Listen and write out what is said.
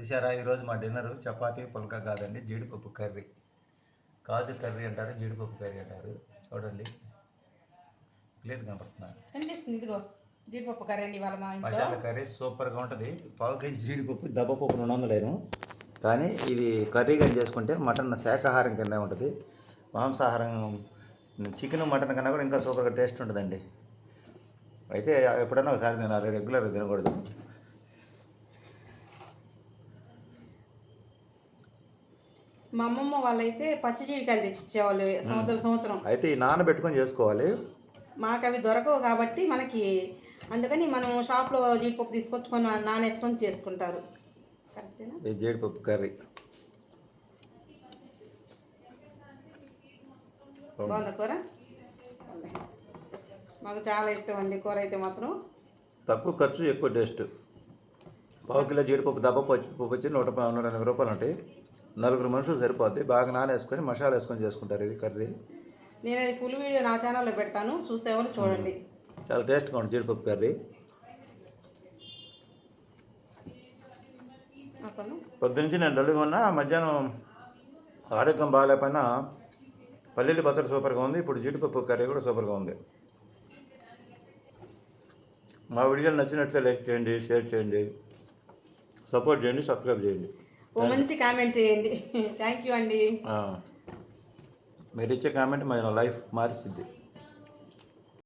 చూసారా ఈరోజు మా డిన్నర్ చపాతీ పుల్కా కాదండి జీడిపప్పు కర్రీ. కాజు కర్రీ అంటారు జీడిపప్పు కర్రీ అంటారు. చూడండి. క్లియర్ కనపడుతున్నారు కనిపిస్తుంది ఇదిగో. జీడిపప్పు కర్రీ అండి మా మసాలా కర్రీ సూపర్గా ఉంటుంది. పావు కేజీ జీడిపప్పు దబ్బపప్పు రెండు వందలేను కానీ ఇది కర్రీ కానీ చేసుకుంటే మటన్ శాకాహారం కింద ఉంటుంది. మాంసాహారం చికెన్ మటన్ కన్నా కూడా ఇంకా సూపర్గా టేస్ట్ ఉంటుందండి. అయితే ఎప్పుడైనా ఒకసారి నేను రెగ్యులర్గా తినకూడదు. మా అమ్మమ్మ వాళ్ళైతే పచ్చి జీడికాయలు తెచ్చి ఇచ్చేవాళ్ళు సంవత్సరం సంవత్సరం. అయితే ఈ నానబెట్టుకొని చేసుకోవాలి. మాకు అవి దొరకవు కాబట్టి మనకి అందుకని మనం షాప్లో జీడిపప్పు తీసుకొచ్చుకొని నానేసుకొని చేసుకుంటారు. కరెక్టేనా ఈ జీడిపప్పు కర్రీ. బాగుందా కూర. మాకు చాలా ఇష్టం అండి కూర అయితే మాత్రం. తక్కువ ఖర్చు ఎక్కువ టేస్ట్. పావు కిలో జీడిపప్పు దబ్బ పప్పు వచ్చి నూట నూట ఎనభై రూపాయలు ఉంటాయి. నలుగురు మనుషులు సరిపోద్ది. బాగా నానేసుకొని మసాలా వేసుకొని చేసుకుంటారు ఇది కర్రీ. నేను అది ఫుల్ వీడియో నా ఛానల్లో పెడతాను. చూసే వాళ్ళు చూడండి. చాలా టేస్ట్గా ఉంటుంది జీడిపప్పు కర్రీ. పొద్దునుంచి నేను డల్గా ఉన్నా మధ్యాహ్నం ఆరోగ్యం బాగాలేకపోయినా పల్లీలు పచ్చడి సూపర్గా ఉంది. ఇప్పుడు జీడిపప్పు కర్రీ కూడా సూపర్గా ఉంది. మా వీడియోలు నచ్చినట్లే లైక్ చేయండి షేర్ చేయండి సపోర్ట్ చేయండి సబ్స్క్రైబ్ చేయండి. ఓ మంచి కామెంట్ చేయండి. థ్యాంక్ యూ అండి. మీరు ఇచ్చే కామెంట్ మన లైఫ్ మారుస్తుంది.